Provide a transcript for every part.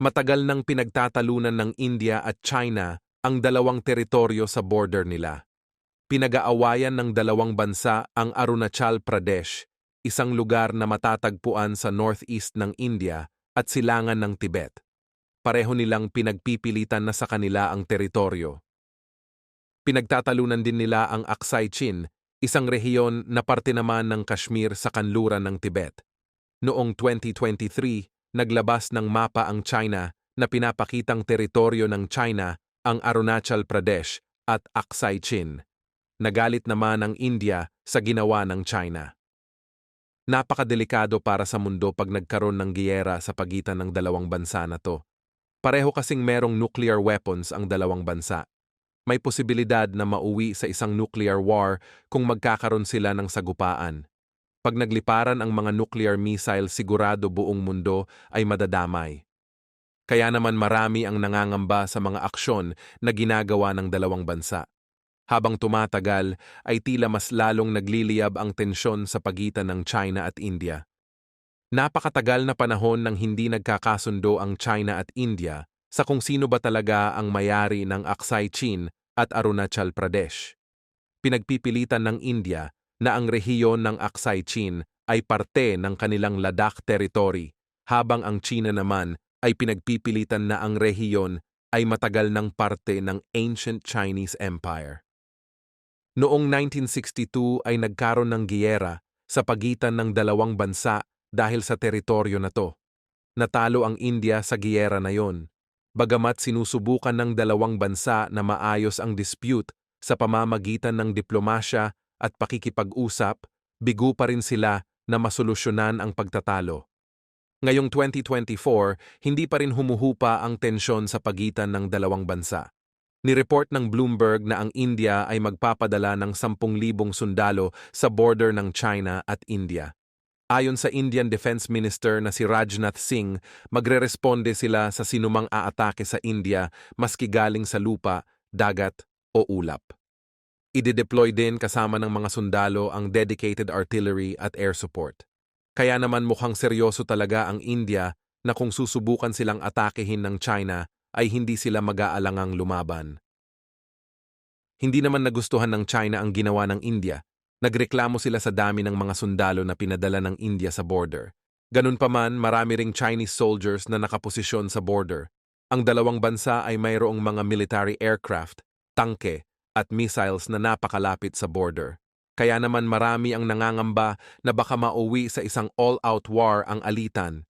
Matagal nang pinagtatalunan ng India at China ang dalawang teritoryo sa border nila. Pinag-aawayan ng dalawang bansa ang Arunachal Pradesh, isang lugar na matatagpuan sa northeast ng India at silangan ng Tibet. Pareho nilang pinagpipilitan na sa kanila ang teritoryo. Pinagtatalunan din nila ang Aksai Chin, isang rehiyon na parte naman ng Kashmir sa kanluran ng Tibet. Noong 2023, naglabas ng mapa ang China na pinapakitang teritoryo ng China ang Arunachal Pradesh at Aksai Chin. Nagalit naman ang India sa ginawa ng China. Napakadelikado para sa mundo pag nagkaroon ng giyera sa pagitan ng dalawang bansa na to. Pareho kasing merong nuclear weapons ang dalawang bansa. May posibilidad na mauwi sa isang nuclear war kung magkakaroon sila ng sagupaan. Pag nagliparan ang mga nuclear missile sigurado buong mundo ay madadamay. Kaya naman marami ang nangangamba sa mga aksyon na ginagawa ng dalawang bansa. Habang tumatagal ay tila mas lalong nagliliyab ang tensyon sa pagitan ng China at India. Napakatagal na panahon nang hindi nagkakasundo ang China at India sa kung sino ba talaga ang mayari ng Aksai Chin at Arunachal Pradesh. Pinagpipilitan ng India na ang rehiyon ng Aksai Chin ay parte ng kanilang Ladakh territory, habang ang China naman ay pinagpipilitan na ang rehiyon ay matagal ng parte ng ancient Chinese Empire. Noong 1962 ay nagkaroon ng giyera sa pagitan ng dalawang bansa dahil sa teritoryo na to. Natalo ang India sa giyera na yon. Bagamat sinusubukan ng dalawang bansa na maayos ang dispute sa pamamagitan ng diplomasya at pakikipag-usap, bigo pa rin sila na masolusyonan ang pagtatalo. Ngayong 2024, hindi pa rin humuhupa ang tensyon sa pagitan ng dalawang bansa. Nireport ng Bloomberg na ang India ay magpapadala ng 10,000 sundalo sa border ng China at India. Ayon sa Indian Defense Minister na si Rajnath Singh, magreresponde sila sa sinumang aatake sa India maski galing sa lupa, dagat o ulap. Idideploy din kasama ng mga sundalo ang dedicated artillery at air support. Kaya naman mukhang seryoso talaga ang India na kung susubukan silang atakehin ng China ay hindi sila mag-aalangang lumaban. Hindi naman nagustuhan ng China ang ginawa ng India. Nagreklamo sila sa dami ng mga sundalo na pinadala ng India sa border. Ganun pa man, marami ring Chinese soldiers na nakaposisyon sa border. Ang dalawang bansa ay mayroong mga military aircraft, tangke, at missiles na napakalapit sa border. Kaya naman marami ang nangangamba na baka mauwi sa isang all-out war ang alitan.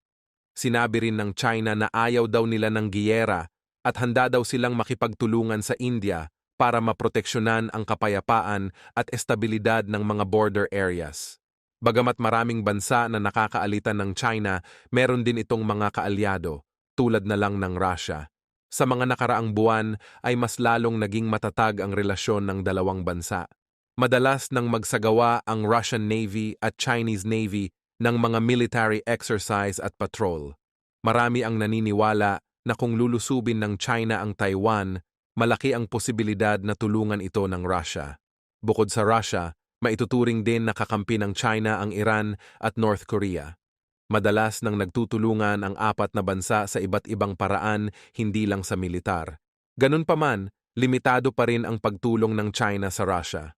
Sinabi rin ng China na ayaw daw nila ng giyera at handa daw silang makipagtulungan sa India para maproteksyonan ang kapayapaan at estabilidad ng mga border areas. Bagamat maraming bansa na nakakaalitan ng China, meron din itong mga kaalyado, tulad na lang ng Russia. Sa mga nakaraang buwan ay mas lalong naging matatag ang relasyon ng dalawang bansa. Madalas nang magsagawa ang Russian Navy at Chinese Navy ng mga military exercise at patrol. Marami ang naniniwala na kung lulusubin ng China ang Taiwan, malaki ang posibilidad na tulungan ito ng Russia. Bukod sa Russia, maituturing din na kakampi ng China ang Iran at North Korea. Madalas nang nagtutulungan ang apat na bansa sa iba't ibang paraan, hindi lang sa militar. Ganun pa man, limitado pa rin ang pagtulong ng China sa Russia.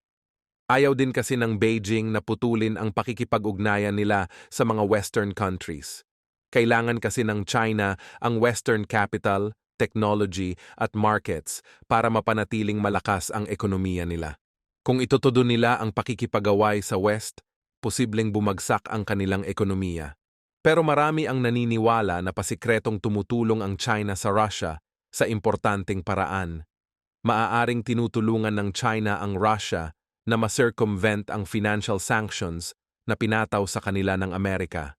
Ayaw din kasi ng Beijing na putulin ang pakikipag-ugnayan nila sa mga Western countries. Kailangan kasi ng China ang Western capital, technology at markets para mapanatiling malakas ang ekonomiya nila. Kung itutudo nila ang pakikipagaway sa West, posibleng bumagsak ang kanilang ekonomiya. Pero marami ang naniniwala na pasikretong tumutulong ang China sa Russia sa importanteng paraan. Maaaring tinutulungan ng China ang Russia na ma-circumvent ang financial sanctions na pinataw sa kanila ng Amerika.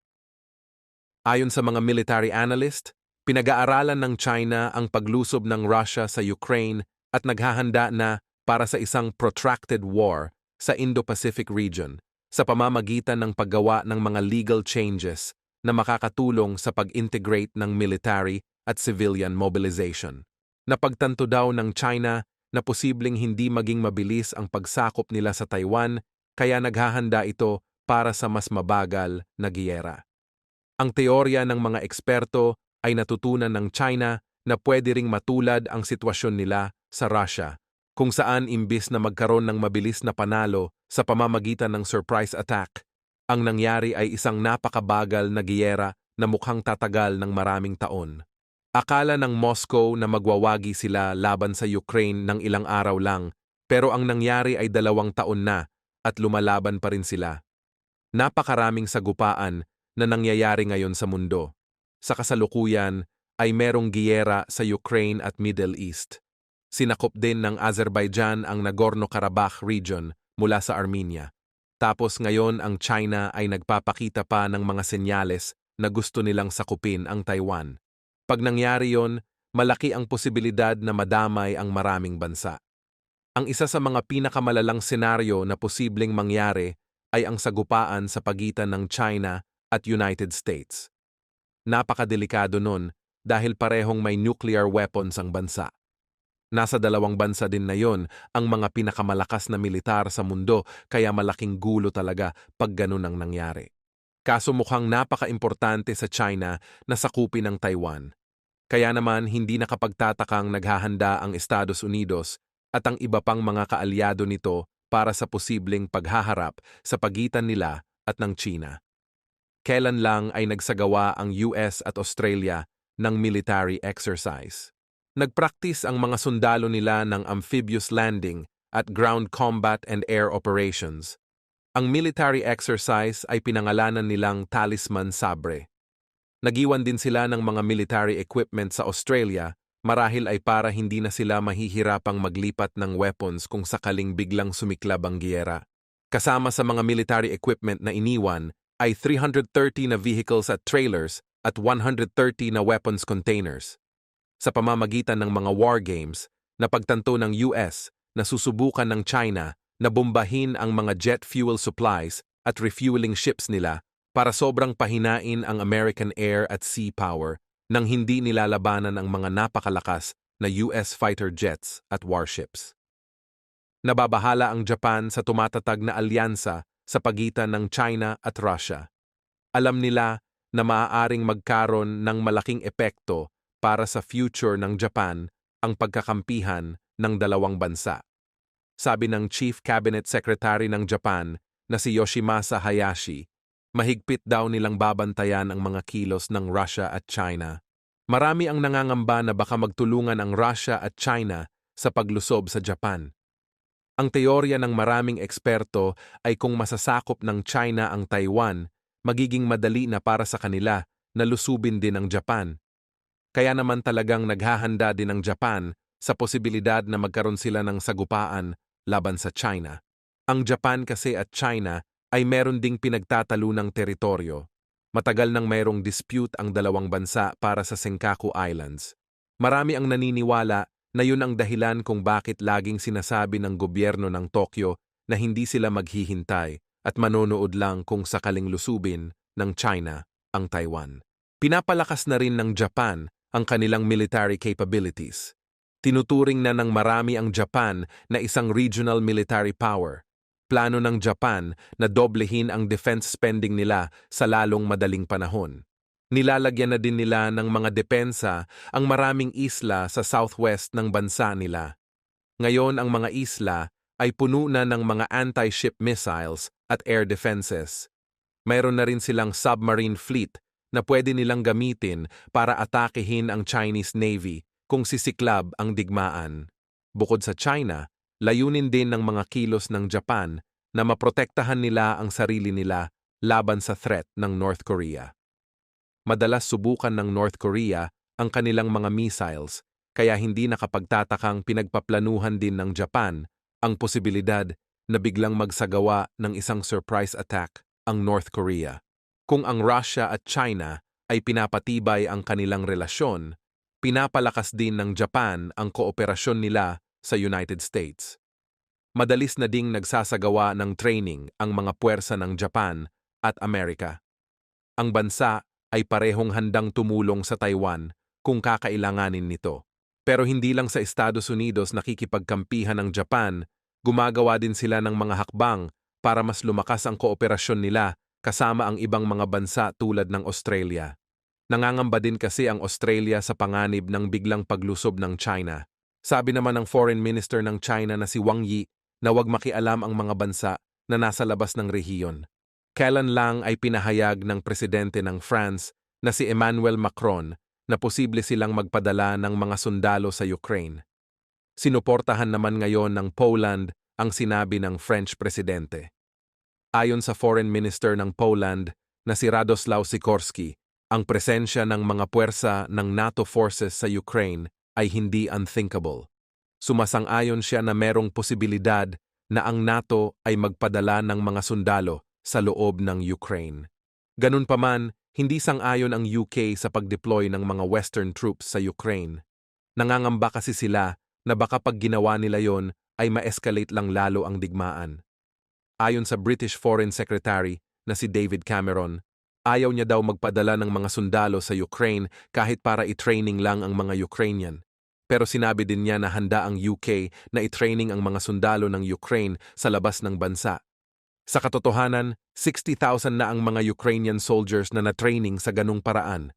Ayon sa mga military analyst, pinag-aaralan ng China ang paglusob ng Russia sa Ukraine at naghahanda na para sa isang protracted war sa Indo-Pacific region sa pamamagitan ng paggawa ng mga legal changes na makakatulong sa pag-integrate ng military at civilian mobilization. Napagtanto daw ng China na posibleng hindi maging mabilis ang pagsakop nila sa Taiwan kaya naghahanda ito para sa mas mabagal na giyera. Ang teorya ng mga eksperto ay natutunan ng China na pwede ring matulad ang sitwasyon nila sa Russia, kung saan imbis na magkaroon ng mabilis na panalo sa pamamagitan ng surprise attack, ang nangyari ay isang napakabagal na giyera na mukhang tatagal ng maraming taon. Akala ng Moscow na magwawagi sila laban sa Ukraine ng ilang araw lang, pero ang nangyari ay dalawang taon na at lumalaban pa rin sila. Napakaraming sagupaan na nangyayari ngayon sa mundo. Sa kasalukuyan ay merong giyera sa Ukraine at Middle East. Sinakop din ng Azerbaijan ang Nagorno-Karabakh region mula sa Armenia. Tapos ngayon ang China ay nagpapakita pa ng mga senyales na gusto nilang sakupin ang Taiwan. Pag nangyari yon, malaki ang posibilidad na madamay ang maraming bansa. Ang isa sa mga pinakamalalang senaryo na posibleng mangyari ay ang sagupaan sa pagitan ng China at United States. Napakadelikado nun dahil parehong may nuclear weapons ang bansa. Nasa dalawang bansa din na yon ang mga pinakamalakas na militar sa mundo kaya malaking gulo talaga pag ganun ang nangyari. Kaso mukhang napaka-importante sa China na sakupin ang Taiwan. Kaya naman hindi nakapagtatakang naghahanda ang Estados Unidos at ang iba pang mga kaalyado nito para sa posibleng paghaharap sa pagitan nila at ng China. Kailan lang ay nagsagawa ang US at Australia ng military exercise. Nagpraktis ang mga sundalo nila ng amphibious landing at ground combat and air operations. Ang military exercise ay pinangalanan nilang Talisman Sabre. Nagiwan din sila ng mga military equipment sa Australia marahil ay para hindi na sila mahihirapang maglipat ng weapons kung sakaling biglang sumiklab ang giyera. Kasama sa mga military equipment na iniwan ay 330 na vehicles at trailers at 130 na weapons containers. Sa pamamagitan ng mga war games, napagtanto ng US na susubukan ng China na bombahin ang mga jet fuel supplies at refueling ships nila para sobrang pahinain ang American air at sea power nang hindi nilalabanan ang mga napakalakas na US fighter jets at warships. Nababahala ang Japan sa tumatatag na alyansa sa pagitan ng China at Russia. Alam nila na maaaring magkaroon ng malaking epekto para sa future ng Japan ang pagkakampihan ng dalawang bansa. Sabi ng Chief Cabinet Secretary ng Japan na si Yoshimasa Hayashi, mahigpit daw nilang babantayan ang mga kilos ng Russia at China. Marami ang nangangamba na baka magtulungan ang Russia at China sa paglusob sa Japan. Ang teorya ng maraming eksperto ay kung masasakop ng China ang Taiwan magiging madali na para sa kanila na lusubin din ang Japan. Kaya naman talagang naghahanda din ang Japan sa posibilidad na magkaroon sila ng sagupaan laban sa China. Ang Japan kasi at China ay meron ding pinagtatalunang teritoryo. Matagal nang mayroong dispute ang dalawang bansa para sa Senkaku Islands. Marami ang naniniwala na yun ang dahilan kung bakit laging sinasabi ng gobyerno ng Tokyo na hindi sila maghihintay at manonood lang kung sakaling lusubin ng China ang Taiwan. Pinapalakas na rin ng Japan ang kanilang military capabilities. Tinuturing na ng marami ang Japan na isang regional military power. Plano ng Japan na doblehin ang defense spending nila sa lalong madaling panahon. Nilalagyan na din nila ng mga depensa ang maraming isla sa southwest ng bansa nila. Ngayon ang mga isla ay puno na ng mga anti-ship missiles at air defenses. Mayroon na rin silang submarine fleet na pwede nilang gamitin para atakehin ang Chinese Navy kung sisiklab ang digmaan. Bukod sa China, layunin din ng mga kilos ng Japan na maprotektahan nila ang sarili nila laban sa threat ng North Korea. Madalas subukan ng North Korea ang kanilang mga missiles kaya hindi nakapagtatakang pinagpaplanuhan din ng Japan ang posibilidad na biglang magsagawa ng isang surprise attack ang North Korea. Kung ang Russia at China ay pinapatibay ang kanilang relasyon, pinapalakas din ng Japan ang kooperasyon nila sa United States. Madalis na ding nagsasagawa ng training ang mga puwersa ng Japan at Amerika. Ang bansa ay parehong handang tumulong sa Taiwan kung kakailanganin nito. Pero hindi lang sa Estados Unidos nakikipagkampihan ng Japan Gumagawa din sila ng mga hakbang para mas lumakas ang kooperasyon nila kasama ang ibang mga bansa tulad ng Australia. Nangangamba din kasi ang Australia sa panganib ng biglang paglusob ng China. Sabi naman ng Foreign Minister ng China na si Wang Yi na huwag makialam ang mga bansa na nasa labas ng rehiyon. Kailan lang ay pinahayag ng presidente ng France na si Emmanuel Macron na posible silang magpadala ng mga sundalo sa Ukraine. Sinuportahan naman ngayon ng Poland ang sinabi ng French presidente. Ayon sa Foreign Minister ng Poland na si Radoslaw Sikorski, ang presensya ng mga puwersa ng NATO forces sa Ukraine ay hindi unthinkable. Sumasang-ayon siya na merong posibilidad na ang NATO ay magpadala ng mga sundalo sa loob ng Ukraine. Ganun pa man, hindi sang-ayon ang UK sa pag-deploy ng mga Western troops sa Ukraine. Nangangamba kasi sila na baka pag ginawa nila yon ay ma-escalate lang lalo ang digmaan. Ayon sa British Foreign Secretary na si David Cameron, ayaw niya daw magpadala ng mga sundalo sa Ukraine kahit para i-training lang ang mga Ukrainian. Pero sinabi din niya na handa ang UK na i-training ang mga sundalo ng Ukraine sa labas ng bansa. Sa katotohanan, 60,000 na ang mga Ukrainian soldiers na na-training sa ganung paraan.